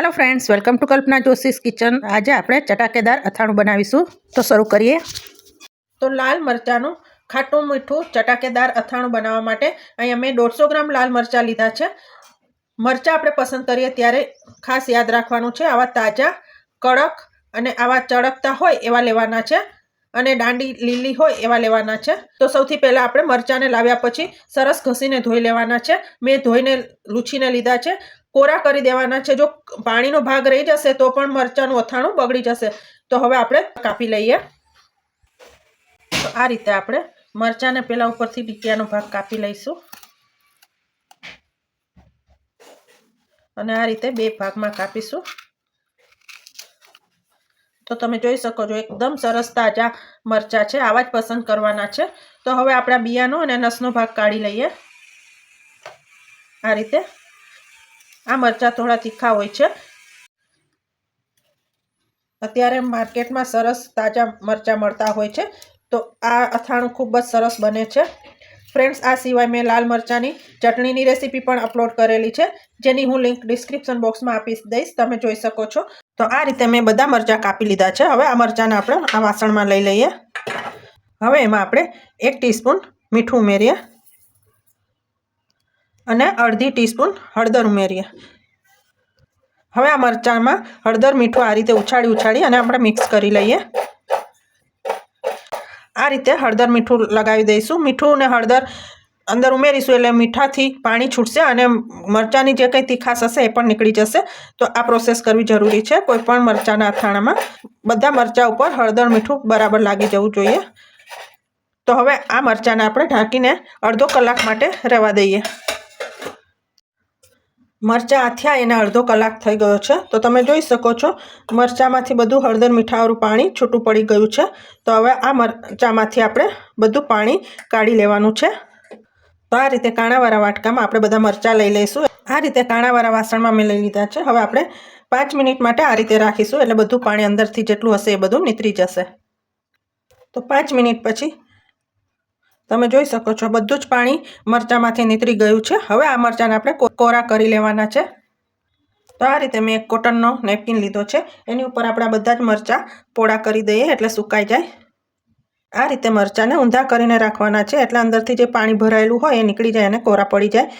Hello friends welcome to Kalpana Joshi's kitchen આજે આપણે ચટાકેદાર અથાણું બનાવીશું. તો શરૂ કરીએ. તો લાલ મરચાંનું ખાટું મીઠું ચટાકેદાર અથાણું બનાવવા માટે અહીંયા મેં દોઢસો ગ્રામ લાલ મરચાં લીધા છે. મરચાં આપણે પસંદ કરીએ ત્યારે ખાસ યાદ રાખવાનું છે. આવા તાજા, કડક અને આવા ચળકતા હોય એવા લેવાના છે. અને દાંડી લીલી હોય એવા લેવાના છે. તો સૌથી પહેલાં આપણે મરચાંને લાવ્યા પછી સરસ ઘસીને ધોઈ લેવાના છે. મેં ધોઈને લૂછીને લીધા છે. કોરા કરી દેવાના છે. જો પાણીનો ભાગ રહી જશે તો પણ મરચાંનું અથાણું બગડી જશે. તો હવે આપણે કાપી લઈએ. તો આ રીતે આપણે મરચાંને પહેલાં ઉપરથી ડીકિયાનો ભાગ કાપી લઈશું. અને આ રીતે બે ભાગમાં કાપીશું. તો તમે જોઈ શકો છો, એકદમ સરસ તાજા મરચાં છે, આવા જ પસંદ કરવાના છે. તો હવે આપણા બિયાનો અને નસનો ભાગ કાઢી લઈએ. આ રીતે આ મરચાં થોડા તીખા હોય છે. અત્યારે માર્કેટમાં સરસ તાજા મરચાં મળતા હોય છે. તો આ અથાણું ખૂબ જ સરસ બને છે. ફ્રેન્ડ્સ, આ સિવાય મેં લાલ મરચાંની ચટણીની રેસીપી પણ અપલોડ કરેલી છે, જેની હું લિંક ડિસ્ક્રિપ્શન બોક્સમાં આપી દઈશ, તમે જોઈ શકો છો. તો આ રીતે મેં બધા મરચાં કાપી લીધા છે. હવે આ મરચાંને આપણે આ વાસણમાં લઈ લઈએ. હવે એમાં આપણે એક ટીસ્પૂન મીઠું ઉમેરીએ અને અડધી ટીસ્પૂન હળદર ઉમેરીએ. હવે આ મરચાંમાં હળદર મીઠું આ રીતે ઉછાળી ઉછાળી અને આપણે મિક્સ કરી લઈએ. આ રીતે હળદર મીઠું લગાવી દઈશું. મીઠું અને હળદર અંદર ઉમેરીશું એટલે મીઠાથી પાણી છૂટશે અને મરચાંની જે કંઈ તીખાશ હશે એ પણ નીકળી જશે. તો આ પ્રોસેસ કરવી જરૂરી છે. કોઈ પણ મરચાંના અથાણામાં બધા મરચાં ઉપર હળદર મીઠું બરાબર લાગી જવું જોઈએ. તો હવે આ મરચાંને આપણે ઢાંકીને અડધો કલાક માટે રહેવા દઈએ. મરચાં આથ્યા, એને અડધો કલાક થઈ ગયો છે. તો તમે જોઈ શકો છો, મરચાંમાંથી બધું હળદર મીઠાવાળું પાણી છૂટું પડી ગયું છે. તો હવે આ મરચાંમાંથી આપણે બધું પાણી કાઢી લેવાનું છે. તો આ રીતે કાણાવાળા વાટકામાં આપણે બધા મરચાં લઈ લઈશું. આ રીતે કાણાવાળા વાસણમાં મેં લઈ લીધા છે. હવે આપણે પાંચ મિનિટ માટે આ રીતે રાખીશું, એટલે બધું પાણી અંદરથી જેટલું હશે એ બધું નીતરી જશે. તો પાંચ મિનિટ પછી તમે જોઈ શકો છો, બધું જ પાણી મરચાંમાંથી નીતરી ગયું છે. હવે આ મરચાંને આપણે કોરા કરી લેવાના છે. તો આ રીતે મેં એક કોટનનો નેપકિન લીધો છે. એની ઉપર આપણે બધા જ મરચાં પોળા કરી દઈએ એટલે સુકાઈ જાય. આ રીતે મરચાંને ઊંધા કરીને રાખવાના છે. એટલે અંદરથી જે પાણી ભરાયેલું હોય એ નીકળી જાય અને કોરા પડી જાય.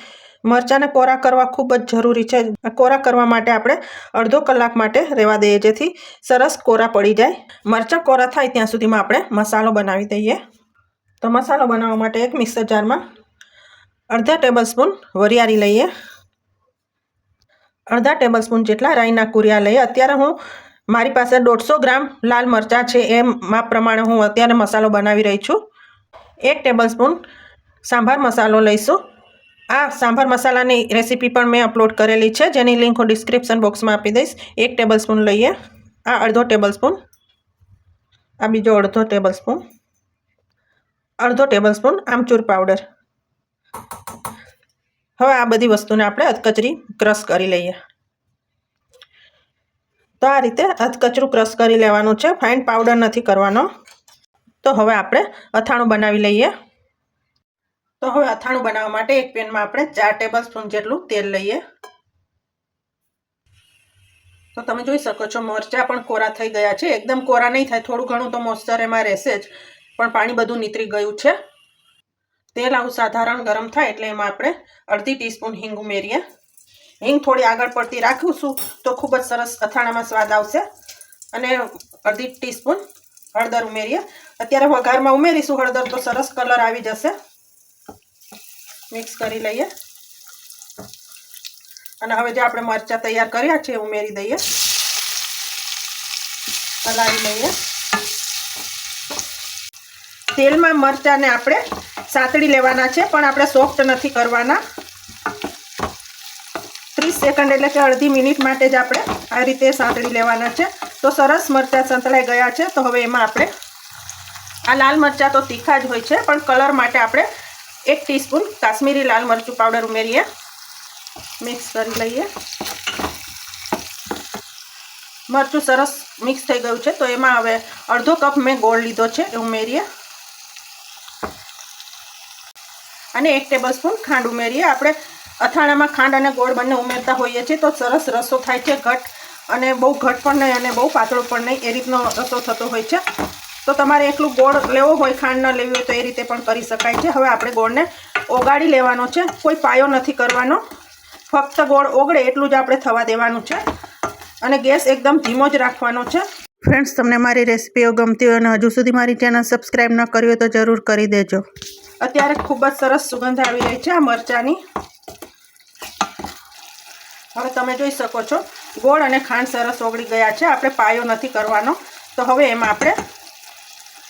મરચાંને કોરા કરવા ખૂબ જ જરૂરી છે. કોરા કરવા માટે આપણે અડધો કલાક માટે રહેવા દઈએ, જેથી સરસ કોરા પડી જાય. મરચાં કોરા થાય ત્યાં સુધીમાં આપણે મસાલો બનાવી દઈએ. તો મસાલો બનાવવા માટે એક મિક્સર જારમાં અડધા ટેબલ સ્પૂન વરિયાળી લઈએ. અડધા ટેબલ સ્પૂન જેટલા રાઈના કુરિયા લઈએ. અત્યારે હું મારી પાસે દોઢસો ગ્રામ લાલ મરચાં છે એ માપ પ્રમાણે હું અત્યારે મસાલો બનાવી રહી છું. એક ટેબલ સ્પૂન સાંભાર મસાલો લઈશું. આ સાંભાર મસાલાની રેસીપી પણ મેં અપલોડ કરેલી છે. જેની લિંક હું ડિસ્ક્રિપ્શન બોક્સમાં આપી દઈશ. એક ટેબલ સ્પૂન લઈએ. આ અડધો ટેબલ સ્પૂન. આ બીજો અડધો ટેબલ સ્પૂન. અડધો ટેબલ સ્પૂન આમચૂર પાવડર હવે આ બધી વસ્તુને આપણે અધકચરી ક્રશ કરી લઈએ. તો આ રીતે અધકચરું ક્રશ કરી લેવાનું છે. ફાઇન પાવડર નથી કરવાનો. તો હવે આપણે અથાણું બનાવી લઈએ. તો હવે અથાણું બનાવવા માટે એક પેનમાં આપણે ચાર ટેબલ સ્પૂન જેટલું તેલ લઈએ. તો તમે જોઈ શકો છો, મરચાં પણ કોરા થઈ ગયા છે. એકદમ કોરા નહીં થાય, થોડું ઘણું તો મોઇશ્ચર એમાં રહેશે જ. પણ પાણી બધું નીતરી ગયું છે. તેલ આવું સાધારણ ગરમ થાય એટલે એમાં આપણે અડધી ટીસ્પૂન હિંગ ઉમેરીએ. હિંગ થોડી આગળ પડતી રાખીશું તો ખૂબ જ સરસ અથાણામાં સ્વાદ આવશે. અને અડધી ટીસ્પૂન હળદર ઉમેરીએ. અત્યારે વઘારમાં ઉમેરીશું, હળદર તો સરસ કલર આવી જશે. મિક્સ કરી લઈએ. અને હવે જે આપણે મરચાં તૈયાર કર્યા છે ઉમેરી દઈએ. હલાવી લઈએ. તેલમાં મરચાંને આપણે સાતડી લેવાના છે, પણ આપણે સોફ્ટ નથી કરવાના. ત્રીસ સેકન્ડ એટલે કે અડધી મિનિટ માટે જ આપણે આ રીતે સાંતળી લેવાના છે. તો સરસ મરચાં સંતળાઈ ગયા છે, તો હવે એમાં આપણે આ લાલ મરચાં તો તીખા જ હોય છે, પણ કલર માટે આપણે એક ટીસ્પૂન કાશ્મીરી લાલ મરચું પાવડર ઉમેરીએ. મિક્સ કરી લઈએ. મરચું સરસ મિક્સ થઈ ગયું છે, તો એમાં હવે અડધો કપ મેં ગોળ લીધો છે, એ ઉમેરીએ. અને એક ટેબલ સ્પૂન ખાંડ ઉમેરીએ. આપણે અથાણામાં ખાંડ અને ગોળ બંને ઉમેરતા હોઈએ છીએ, તો સરસ રસો થાય છે ઘટ. અને બહુ ઘટ પણ નહીં અને બહુ પાતળો પણ નહીં, એ રીતનો રસો થતો હોય છે. તો તમારે એકલું ગોળ લેવો હોય, ખાંડ ન લેવી હોય તો એ રીતે પણ કરી શકાય છે. હવે આપણે ગોળને ઓગાળી લેવાનો છે. કોઈ પાયો નથી કરવાનો. ફક્ત ગોળ ઓગળે એટલું જ આપણે થવા દેવાનું છે. અને ગેસ એકદમ ધીમો જ રાખવાનો છે. ફ્રેન્ડ્સ તમને મારી રેસિપીઓ ગમતી હોય અને હજુ સુધી મારી ચેનલ સબસ્ક્રાઈબ ન કરી હોય તો જરૂર કરી દેજો. અત્યારે ખૂબ જ સરસ સુગંધ આવી રહી છે આ મરચાંની. હવે તમે જોઈ શકો છો, ગોળ અને ખાંડ સરસ ઓગળી ગયા છે, આપણે પાયો નથી કરવાનો. તો હવે એમાં આપણે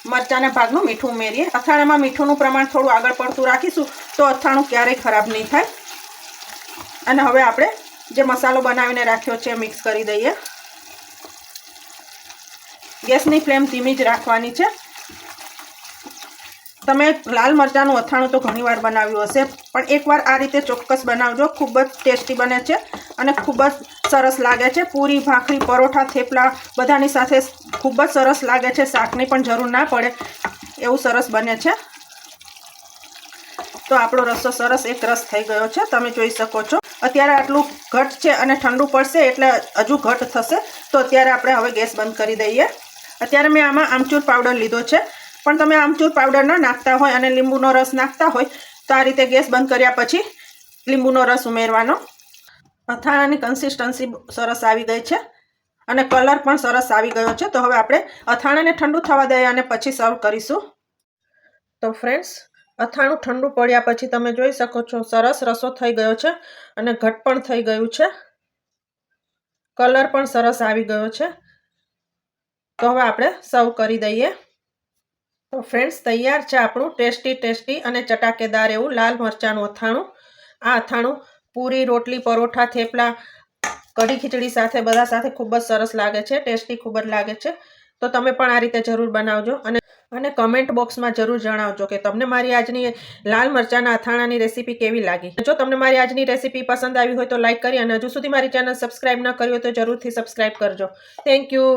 મરચાંના ભાગનું મીઠું ઉમેરીએ. અથાણામાં મીઠુંનું પ્રમાણ થોડું આગળ પડતું રાખીશું, તો અથાણું ક્યારેય ખરાબ નહીં થાય. અને હવે આપણે જે મસાલો બનાવીને રાખ્યો છે મિક્સ કરી દઈએ. ગેસની ફ્લેમ ધીમી જ રાખવાની છે. તમે લાલ મરચાંનું અથાણું તો ઘણીવાર બનાવ્યું હશે, પણ એકવાર આ રીતે ચોક્કસ બનાવજો. ખૂબ જ ટેસ્ટી બને છે અને ખૂબ જ સરસ લાગે છે. પૂરી ભાખરી, પરોઠા, થેપલા બધાની સાથે ખૂબ જ સરસ લાગે છે. શાકની પણ જરૂર ના પડે એવું સરસ બને છે. તો આપણો રસ્સો સરસ એક રસ થઈ ગયો છે. તમે જોઈ શકો છો. અત્યારે આટલું ઘટ છે અને ઠંડુ પડશે એટલે હજુ ઘટ થશે. તો અત્યારે આપણે હવે ગેસ બંધ કરી દઈએ. અત્યારે મેં આમાં આમચૂર પાવડર લીધો છે. પણ તમે આમચૂર પાવડર ન નાખતા હોય અને લીંબુનો રસ નાખતા હોય, તો આ રીતે ગેસ બંધ કર્યા પછી લીંબુનો રસ ઉમેરવાનો. અથાણાની કન્સિસ્ટન્સી સરસ આવી ગઈ છે અને કલર પણ સરસ આવી ગયો છે. તો હવે આપણે અથાણાને ઠંડુ થવા દઈએ અને પછી સર્વ કરીશું. તો ફ્રેન્ડ્સ અથાણું ઠંડુ પડ્યા પછી તમે જોઈ શકો છો, સરસ રસો થઈ ગયો છે અને ઘટ પણ થઈ ગયું છે. કલર પણ સરસ આવી ગયો છે. તો હવે આપણે સર્વ કરી દઈએ. તો ફ્રેન્ડ્સ તૈયાર છે આપણું ટેસ્ટી ટેસ્ટી અને ચટાકેદાર એવું લાલ મરચાંનું અથાણું. આ અથાણું પૂરી રોટલી, પરોઠા, થેપલા, કઢી ખીચડી સાથે, બધા સાથે ખૂબ જ સરસ લાગે છે, ટેસ્ટી ખૂબ જ લાગે છે. તો તમે પણ આ રીતે જરૂર બનાવજો અને અને કમેન્ટ બોક્સમાં જરૂર જણાવજો કે તમને મારી આજની લાલ મરચાંના અથાણાની રેસીપી કેવી લાગી. જો તમને મારી આજની રેસીપી પસંદ આવી હોય તો લાઇક કરી અને હજુ સુધી મારી ચેનલ સબસ્ક્રાઈબ ન કરી હોય તો જરૂરથી સબસ્ક્રાઈબ કરજો. Thank you